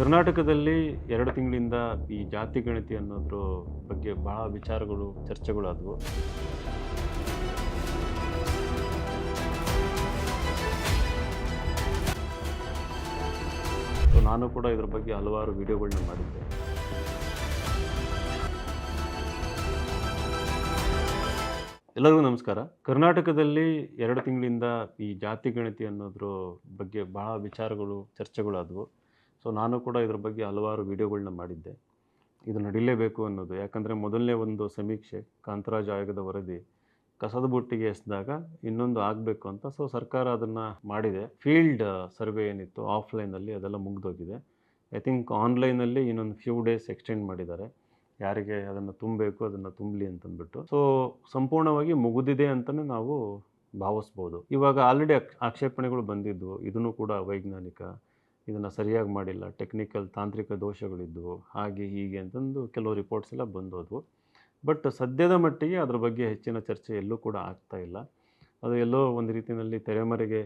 ಕರ್ನಾಟಕದಲ್ಲಿ ಎರಡು ತಿಂಗಳಿಂದ ಈ ಜಾತಿ ಗಣತಿ ಅನ್ನೋದ್ರ ಬಗ್ಗೆ ಬಹಳ ವಿಚಾರಗಳು, ಚರ್ಚೆಗಳಾದವು. ನಾನು ಕೂಡ ಇದ್ರ ಬಗ್ಗೆ ಹಲವಾರು ವಿಡಿಯೋಗಳನ್ನ ಮಾಡಿದ್ದೆ. ಎಲ್ಲರಿಗೂ ನಮಸ್ಕಾರ. ಕರ್ನಾಟಕದಲ್ಲಿ ಎರಡು ತಿಂಗಳಿಂದ ಈ ಜಾತಿ ಗಣತಿ ಅನ್ನೋದ್ರ ಬಗ್ಗೆ ಬಹಳ ವಿಚಾರಗಳು, ಚರ್ಚೆಗಳಾದವು. ಸೊ ನಾನು ಕೂಡ ಇದ್ರ ಬಗ್ಗೆ ಹಲವಾರು ವಿಡಿಯೋಗಳನ್ನ ಮಾಡಿದ್ದೆ. ಇದು ನಡೀಲೇಬೇಕು ಅನ್ನೋದು. ಯಾಕಂದರೆ ಮೊದಲನೇ ಒಂದು ಸಮೀಕ್ಷೆ ಕಾಂತರಾಜ್ ಆಯೋಗದ ವರದಿ ಕಸದ ಬುಟ್ಟಿಗೆ ಎಸೆದಾಗ ಇನ್ನೊಂದು ಆಗಬೇಕು ಅಂತ. ಸೊ ಸರ್ಕಾರ ಅದನ್ನು ಮಾಡಿದೆ. ಫೀಲ್ಡ್ ಸರ್ವೆ ಏನಿತ್ತು ಆಫ್ಲೈನಲ್ಲಿ ಅದೆಲ್ಲ ಮುಗಿದೋಗಿದೆ. ಐ ಥಿಂಕ್ ಆನ್ಲೈನಲ್ಲಿ ಇನ್ನೊಂದು ಫ್ಯೂ ಡೇಸ್ ಎಕ್ಸ್ಟೆಂಡ್ ಮಾಡಿದ್ದಾರೆ. ಯಾರಿಗೆ ಅದನ್ನು ತುಂಬಬೇಕು, ಅದನ್ನು ತುಂಬಲಿ ಅಂತಂದ್ಬಿಟ್ಟು. ಸೊ ಸಂಪೂರ್ಣವಾಗಿ ಮುಗಿದಿದೆ ಅಂತಲೇ ನಾವು ಭಾವಿಸ್ಬೋದು. ಇವಾಗ ಆಲ್ರೆಡಿ ಆಕ್ಷೇಪಣೆಗಳು ಬಂದಿದ್ವು. ಇದನ್ನು ಕೂಡ ವೈಜ್ಞಾನಿಕ ಇದನ್ನು ಸರಿಯಾಗಿ ಮಾಡಿಲ್ಲ. ಟೆಕ್ನಿಕಲ್ ತಾಂತ್ರಿಕ ದೋಷಗಳಿದ್ದವು. ಹಾಗೆ ಹೀಗೆ ಅಂತಂದು ಕೆಲವು ರಿಪೋರ್ಟ್ಸ್ ಎಲ್ಲ ಬಂದೋದವು. ಬಟ್ ಸದ್ಯದ ಮಟ್ಟಿಗೆ ಅದ್ರ ಬಗ್ಗೆ ಹೆಚ್ಚಿನ ಚರ್ಚೆ ಎಲ್ಲೂ ಕೂಡ ಆಗ್ತಾ ಇಲ್ಲ. ಅದು ಎಲ್ಲೋ ಒಂದು ರೀತಿಯಲ್ಲಿ ತೆರೆಮರೆಗೆ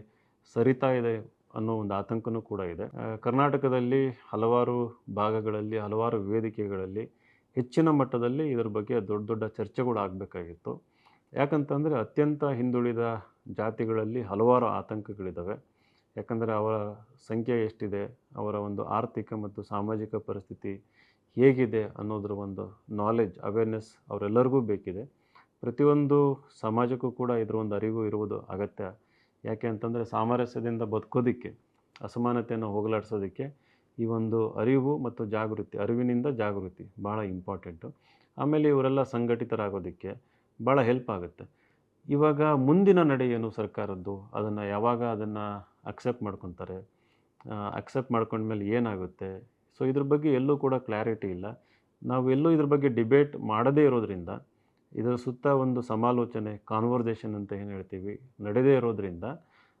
ಸರಿತಾ ಇದೆ ಅನ್ನೋ ಒಂದು ಆತಂಕನೂ ಕೂಡ ಇದೆ. ಕರ್ನಾಟಕದಲ್ಲಿ ಹಲವಾರು ಭಾಗಗಳಲ್ಲಿ, ಹಲವಾರು ವೇದಿಕೆಗಳಲ್ಲಿ ಹೆಚ್ಚಿನ ಮಟ್ಟದಲ್ಲಿ ಇದರ ಬಗ್ಗೆ ದೊಡ್ಡ ದೊಡ್ಡ ಚರ್ಚೆಗಳು ಆಗಬೇಕಾಗಿತ್ತು. ಯಾಕಂತಂದರೆ ಅತ್ಯಂತ ಹಿಂದುಳಿದ ಜಾತಿಗಳಲ್ಲಿ ಹಲವಾರು ಆತಂಕಗಳಿದ್ದಾವೆ. ಯಾಕಂದರೆ ಅವರ ಸಂಖ್ಯೆ ಎಷ್ಟಿದೆ, ಅವರ ಒಂದು ಆರ್ಥಿಕ ಮತ್ತು ಸಾಮಾಜಿಕ ಪರಿಸ್ಥಿತಿ ಹೇಗಿದೆ ಅನ್ನೋದ್ರ ಒಂದು ನಾಲೆಜ್ ಅವೇರ್ನೆಸ್ ಅವರೆಲ್ಲರಿಗೂ ಬೇಕಿದೆ. ಪ್ರತಿಯೊಂದು ಸಮಾಜಕ್ಕೂ ಕೂಡ ಇದರ ಒಂದು ಅರಿವು ಇರುವುದು ಅಗತ್ಯ. ಯಾಕೆ ಅಂತಂದರೆ ಸಾಮರಸ್ಯದಿಂದ ಬದುಕೋದಕ್ಕೆ, ಅಸಮಾನತೆಯನ್ನು ಹೋಗಲಾಡಿಸೋದಕ್ಕೆ ಈ ಒಂದು ಅರಿವು ಮತ್ತು ಜಾಗೃತಿ, ಅರಿವಿನಿಂದ ಜಾಗೃತಿ ಭಾಳ ಇಂಪಾರ್ಟೆಂಟು ಆಮೇಲೆ ಇವರೆಲ್ಲ ಸಂಘಟಿತರಾಗೋದಕ್ಕೆ ಭಾಳ ಹೆಲ್ಪ್ ಆಗುತ್ತೆ. ಇವಾಗ ಮುಂದಿನ ನಡೆ ಏನು ಸರ್ಕಾರದ್ದು? ಅದನ್ನು ಯಾವಾಗ ಅದನ್ನು ಅಕ್ಸೆಪ್ಟ್ ಮಾಡ್ಕೊತಾರೆ? ಅಕ್ಸೆಪ್ಟ್ ಮಾಡ್ಕೊಂಡ್ಮೇಲೆ ಏನಾಗುತ್ತೆ? ಸೊ ಇದ್ರ ಬಗ್ಗೆ ಎಲ್ಲೂ ಕೂಡ ಕ್ಲಾರಿಟಿ ಇಲ್ಲ. ನಾವು ಎಲ್ಲೂ ಇದ್ರ ಬಗ್ಗೆ ಡಿಬೇಟ್ ಮಾಡದೇ ಇರೋದ್ರಿಂದ, ಇದರ ಸುತ್ತ ಒಂದು ಸಮಾಲೋಚನೆ ಕಾನ್ವರ್ಸೇಷನ್ ಅಂತ ಏನು ಹೇಳ್ತೀವಿ, ನಡೆದೇ ಇರೋದ್ರಿಂದ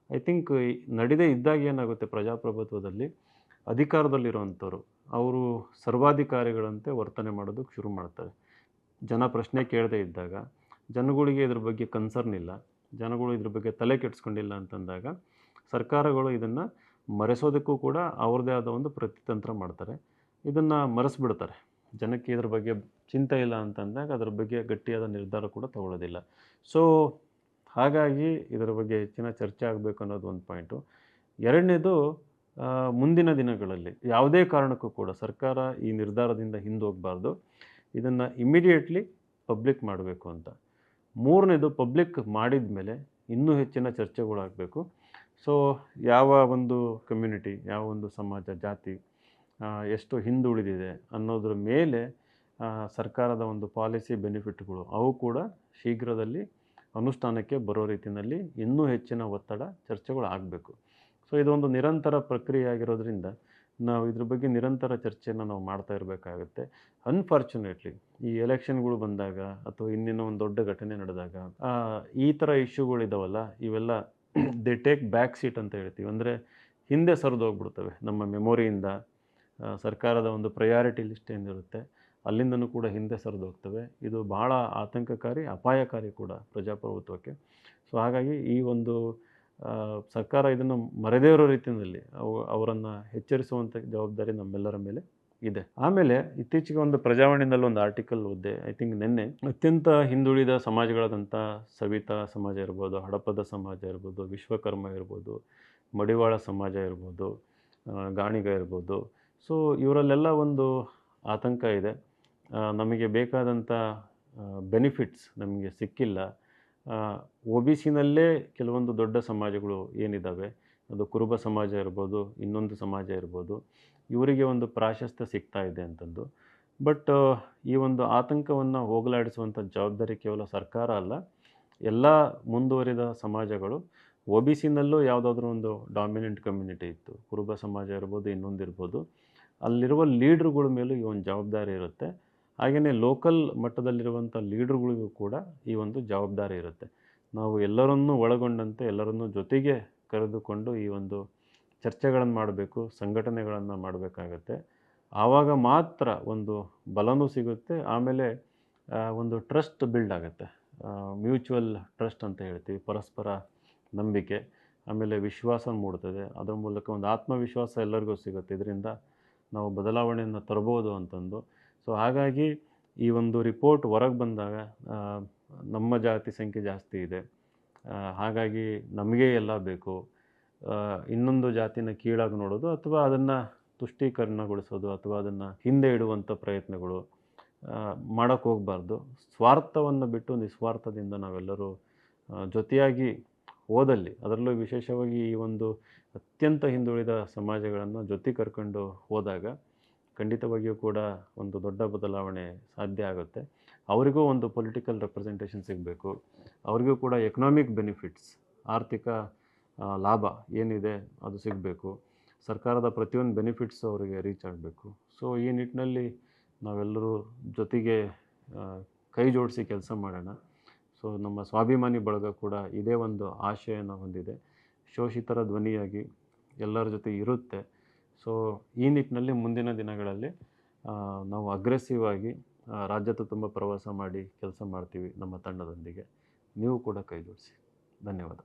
ಐ ಥಿಂಕ್ ನಡೆದೇ ಇದ್ದಾಗ ಏನಾಗುತ್ತೆ ಪ್ರಜಾಪ್ರಭುತ್ವದಲ್ಲಿ? ಅಧಿಕಾರದಲ್ಲಿರುವಂಥವ್ರು, ಅವರು ಸರ್ವಾಧಿಕಾರಿಗಳಂತೆ ವರ್ತನೆ ಮಾಡೋದಕ್ಕೆ ಶುರು ಮಾಡ್ತಾರೆ. ಜನ ಪ್ರಶ್ನೆ ಕೇಳದೇ ಇದ್ದಾಗ ಜನಗಳಿಗೆ ಇದ್ರ ಬಗ್ಗೆ ಕನ್ಸರ್ನ್ ಇಲ್ಲ. ಜನಗಳು ಇದ್ರ ಬಗ್ಗೆ ತಲೆ ಕೆಡಿಸ್ಕೊಂಡಿಲ್ಲ ಅಂತಂದಾಗ ಸರ್ಕಾರಗಳು ಇದನ್ನು ಮರೆಸೋದಕ್ಕೂ ಕೂಡ ಅವ್ರದ್ದೇ ಆದ ಒಂದು ಪ್ರತಿತಂತ್ರ ಮಾಡ್ತಾರೆ. ಇದನ್ನು ಮರೆಸ್ಬಿಡ್ತಾರೆ. ಜನಕ್ಕೆ ಇದ್ರ ಬಗ್ಗೆ ಚಿಂತೆ ಇಲ್ಲ ಅಂತಂದಾಗ ಅದ್ರ ಬಗ್ಗೆ ಗಟ್ಟಿಯಾದ ನಿರ್ಧಾರ ಕೂಡ ತಗೊಳ್ಳೋದಿಲ್ಲ. ಸೊ ಹಾಗಾಗಿ ಇದರ ಬಗ್ಗೆ ಹೆಚ್ಚಿನ ಚರ್ಚೆ ಆಗಬೇಕು ಅನ್ನೋದು ಒಂದು ಪಾಯಿಂಟು ಎರಡನೇದು ಮುಂದಿನ ದಿನಗಳಲ್ಲಿ ಯಾವುದೇ ಕಾರಣಕ್ಕೂ ಕೂಡ ಸರ್ಕಾರ ಈ ನಿರ್ಧಾರದಿಂದ ಹಿಂದೋಗಬಾರ್ದು. ಇದನ್ನು ಇಮಿಡಿಯೇಟ್ಲಿ ಪಬ್ಲಿಕ್ ಮಾಡಬೇಕು ಅಂತ. ಮೂರನೇದು ಪಬ್ಲಿಕ್ ಮಾಡಿದ ಮೇಲೆ ಇನ್ನೂ ಹೆಚ್ಚಿನ ಚರ್ಚೆಗಳಾಗಬೇಕು. ಸೊ ಯಾವ ಒಂದು ಕಮ್ಯುನಿಟಿ ಯಾವ ಒಂದು ಸಮಾಜ, ಜಾತಿ ಎಷ್ಟು ಹಿಂದುಳಿದಿದೆ ಅನ್ನೋದ್ರ ಮೇಲೆ ಸರ್ಕಾರದ ಒಂದು ಪಾಲಿಸಿ ಬೆನಿಫಿಟ್ಗಳು ಅವು ಕೂಡ ಶೀಘ್ರದಲ್ಲಿ ಅನುಷ್ಠಾನಕ್ಕೆ ಬರೋ ರೀತಿಯಲ್ಲಿ ಇನ್ನೂ ಹೆಚ್ಚಿನ ಒತ್ತಡ ಚರ್ಚೆಗಳು ಆಗಬೇಕು ಸೊ ಇದೊಂದು ನಿರಂತರ ಪ್ರಕ್ರಿಯೆ ಆಗಿರೋದ್ರಿಂದ ನಾವು ಇದ್ರ ಬಗ್ಗೆ ನಿರಂತರ ಚರ್ಚೆಯನ್ನು ನಾವು ಮಾಡ್ತಾ ಇರಬೇಕಾಗುತ್ತೆ. ಅನ್ಫಾರ್ಚುನೇಟ್ಲಿ ಈ ಎಲೆಕ್ಷನ್ಗಳು ಬಂದಾಗ ಅಥವಾ ಇನ್ನೇನೋ ಒಂದು ದೊಡ್ಡ ಘಟನೆ ನಡೆದಾಗ ಈ ಥರ ಇಶ್ಯೂಗಳಿದಾವಲ್ಲ ಇವೆಲ್ಲ ದೇ ಟೇಕ್ ಬ್ಯಾಕ್ ಸೀಟ್ ಅಂತ ಹೇಳ್ತೀವಿ. ಅಂದರೆ ಹಿಂದೆ ಸರಿದೋಗ್ಬಿಡ್ತವೆ ನಮ್ಮ ಮೆಮೊರಿಯಿಂದ ಸರ್ಕಾರದ ಒಂದು ಪ್ರಯಾರಿಟಿ ಲಿಸ್ಟ್ ಏನಿರುತ್ತೆ, ಅಲ್ಲಿಂದನೂ ಕೂಡ ಹಿಂದೆ ಸರಿದೋಗ್ತವೆ ಇದು ಬಹಳ ಆತಂಕಕಾರಿ, ಅಪಾಯಕಾರಿ ಕೂಡ ಪ್ರಜಾಪ್ರಭುತ್ವಕ್ಕೆ. ಸೊ ಹಾಗಾಗಿ ಈ ಒಂದು ಸರ್ಕಾರ ಇದನ್ನು ಮರೆದೇ ಇರೋ ರೀತಿಯಲ್ಲಿ ಅವು ಅವರನ್ನು ಎಚ್ಚರಿಸುವಂಥ ಜವಾಬ್ದಾರಿ ನಮ್ಮೆಲ್ಲರ ಮೇಲೆ ಇದೆ. ಆಮೇಲೆ ಇತ್ತೀಚೆಗೆ ಒಂದು ಪ್ರಜಾವಾಣಿನಲ್ಲಿ ಒಂದು ಆರ್ಟಿಕಲ್ ಓದಿದೆ. ಐ ಥಿಂಕ್ ನಿನ್ನೆ ಅತ್ಯಂತ ಹಿಂದುಳಿದ ಸಮಾಜಗಳಾದಂಥ ಸವಿತಾ ಸಮಾಜ ಇರ್ಬೋದು, ಹಡಪದ ಸಮಾಜ ಇರ್ಬೋದು, ವಿಶ್ವಕರ್ಮ ಇರ್ಬೋದು, ಮಡಿವಾಳ ಸಮಾಜ ಇರ್ಬೋದು ಗಾಣಿಗ ಇರ್ಬೋದು. ಸೊ ಇವರಲ್ಲೆಲ್ಲ ಒಂದು ಆತಂಕ ಇದೆ. ನಮಗೆ ಬೇಕಾದಂಥ ಬೆನಿಫಿಟ್ಸ್ ನಮಗೆ ಸಿಕ್ಕಿಲ್ಲ. ಒ ಬಿ ಸಿನಲ್ಲೇ ಕೆಲವೊಂದು ದೊಡ್ಡ ಸಮಾಜಗಳು ಏನಿದ್ದಾವೆ? ಅದು ಕುರುಬ ಸಮಾಜ ಇರ್ಬೋದು, ಇನ್ನೊಂದು ಸಮಾಜ ಇರ್ಬೋದು, ಇವರಿಗೆ ಒಂದು ಪ್ರಾಶಸ್ತ್ಯ ಸಿಗ್ತಾ ಇದೆ ಅಂತಂದು. ಬಟ್ ಈ ಒಂದು ಆತಂಕವನ್ನು ಹೋಗಲಾಡಿಸುವಂಥ ಜವಾಬ್ದಾರಿ ಕೇವಲ ಸರ್ಕಾರ ಅಲ್ಲ, ಎಲ್ಲ ಮುಂದುವರಿದ ಸಮಾಜಗಳು ಒ ಬಿ ಸಿನಲ್ಲೂ ಯಾವುದಾದ್ರೂ ಒಂದು ಡಾಮಿನೆಂಟ್ ಕಮ್ಯುನಿಟಿ ಇತ್ತು. ಕುರುಬ ಸಮಾಜ ಇರ್ಬೋದು ಇನ್ನೊಂದು ಇರ್ಬೋದು ಅಲ್ಲಿರುವ ಲೀಡ್ರುಗಳ ಮೇಲೂ ಈ ಒಂದು ಜವಾಬ್ದಾರಿ ಇರುತ್ತೆ. ಹಾಗೆಯೇ ಲೋಕಲ್ ಮಟ್ಟದಲ್ಲಿರುವಂಥ ಲೀಡ್ರುಗಳಿಗೂ ಕೂಡ ಈ ಒಂದು ಜವಾಬ್ದಾರಿ ಇರುತ್ತೆ. ನಾವು ಎಲ್ಲರನ್ನೂ ಒಳಗೊಂಡಂತೆ, ಎಲ್ಲರನ್ನೂ ಜೊತೆಗೆ ಕರೆದುಕೊಂಡು ಈ ಒಂದು ಚರ್ಚೆಗಳನ್ನು ಮಾಡಬೇಕು, ಸಂಘಟನೆಗಳನ್ನು ಮಾಡಬೇಕಾಗತ್ತೆ. ಆವಾಗ ಮಾತ್ರ ಒಂದು ಬಲನೂ ಸಿಗುತ್ತೆ, ಆಮೇಲೆ ಒಂದು ಟ್ರಸ್ಟ್ ಬಿಲ್ಡ್ ಆಗುತ್ತೆ. ಮ್ಯೂಚುವಲ್ ಟ್ರಸ್ಟ್ ಅಂತ ಹೇಳ್ತೀವಿ, ಪರಸ್ಪರ ನಂಬಿಕೆ, ಆಮೇಲೆ ವಿಶ್ವಾಸ ಮೂಡ್ತದೆ. ಅದರ ಮೂಲಕ ಒಂದು ಆತ್ಮವಿಶ್ವಾಸ ಎಲ್ಲರಿಗೂ ಸಿಗುತ್ತೆ. ಇದರಿಂದ ನಾವು ಬದಲಾವಣೆಯನ್ನು ತರ್ಬೋದು ಅಂತಂದು. ಸೊ ಹಾಗಾಗಿ ಈ ಒಂದು ರಿಪೋರ್ಟ್ ಹೊರಗೆ ಬಂದಾಗ ನಮ್ಮ ಜಾತಿ ಸಂಖ್ಯೆ ಜಾಸ್ತಿ ಇದೆ. ಹಾಗಾಗಿ ನಮಗೆ ಎಲ್ಲ ಬೇಕು. ಇನ್ನೊಂದು ಜಾತಿನ ಕೀಳಾಗಿ ನೋಡೋದು ಅಥವಾ ಅದನ್ನು ತುಷ್ಟೀಕರಣಗೊಳಿಸೋದು ಅಥವಾ ಅದನ್ನು ಹಿಂದೆ ಇಡುವಂಥ ಪ್ರಯತ್ನಗಳು ಮಾಡೋಕ್ಕೆ ಹೋಗಬಾರ್ದು. ಸ್ವಾರ್ಥವನ್ನು ಬಿಟ್ಟು ನಿಸ್ವಾರ್ಥದಿಂದ ನಾವೆಲ್ಲರೂ ಜೊತೆಯಾಗಿ ಓದಲ್ಲಿ ಅದರಲ್ಲೂ ವಿಶೇಷವಾಗಿ ಈ ಒಂದು ಅತ್ಯಂತ ಹಿಂದುಳಿದ ಸಮಾಜಗಳನ್ನು ಜೊತೆ ಕರ್ಕೊಂಡು ಹೋದಾಗ ಖಂಡಿತವಾಗಿಯೂ ಕೂಡ ಒಂದು ದೊಡ್ಡ ಬದಲಾವಣೆ ಸಾಧ್ಯ ಆಗುತ್ತೆ. ಅವರಿಗೂ ಒಂದು ಪೊಲಿಟಿಕಲ್ ರೆಪ್ರೆಸೆಂಟೇಷನ್ ಸಿಗಬೇಕು. ಅವರಿಗೂ ಕೂಡ ಎಕನಾಮಿಕ್ ಬೆನಿಫಿಟ್ಸ್ ಆರ್ಥಿಕ ಲಾಭ ಏನಿದೆ ಅದು ಸಿಗಬೇಕು. ಸರ್ಕಾರದ ಪ್ರತಿಯೊಂದು ಬೆನಿಫಿಟ್ಸ್ ಅವರಿಗೆ ರೀಚ್ ಆಗಬೇಕು. ಸೊ ಈ ನಿಟ್ಟಿನಲ್ಲಿ ನಾವೆಲ್ಲರೂ ಜೊತೆಗೆ ಕೈ ಜೋಡಿಸಿ ಕೆಲಸ ಮಾಡೋಣ. ಸೊ ನಮ್ಮ ಸ್ವಾಭಿಮಾನಿ ಬಳಗ ಕೂಡ ಇದೇ ಒಂದು ಆಶಯನ ಹೊಂದಿದೆ. ಶೋಷಿತರ ಧ್ವನಿಯಾಗಿ ಎಲ್ಲರ ಜೊತೆ ಇರುತ್ತೆ. ಸೊ ಈ ನಿಟ್ಟಿನಲ್ಲಿ ಮುಂದಿನ ದಿನಗಳಲ್ಲಿ ನಾವು ಅಗ್ರೆಸಿವ್ ಆಗಿ ರಾಜ್ಯದ ತುಂಬ ಪ್ರವಾಸ ಮಾಡಿ ಕೆಲಸ ಮಾಡ್ತೀವಿ ನಮ್ಮ ತಂಡದೊಂದಿಗೆ. ನೀವು ಕೂಡ ಕೈ ಜೋಡಿಸಿ. ಧನ್ಯವಾದ.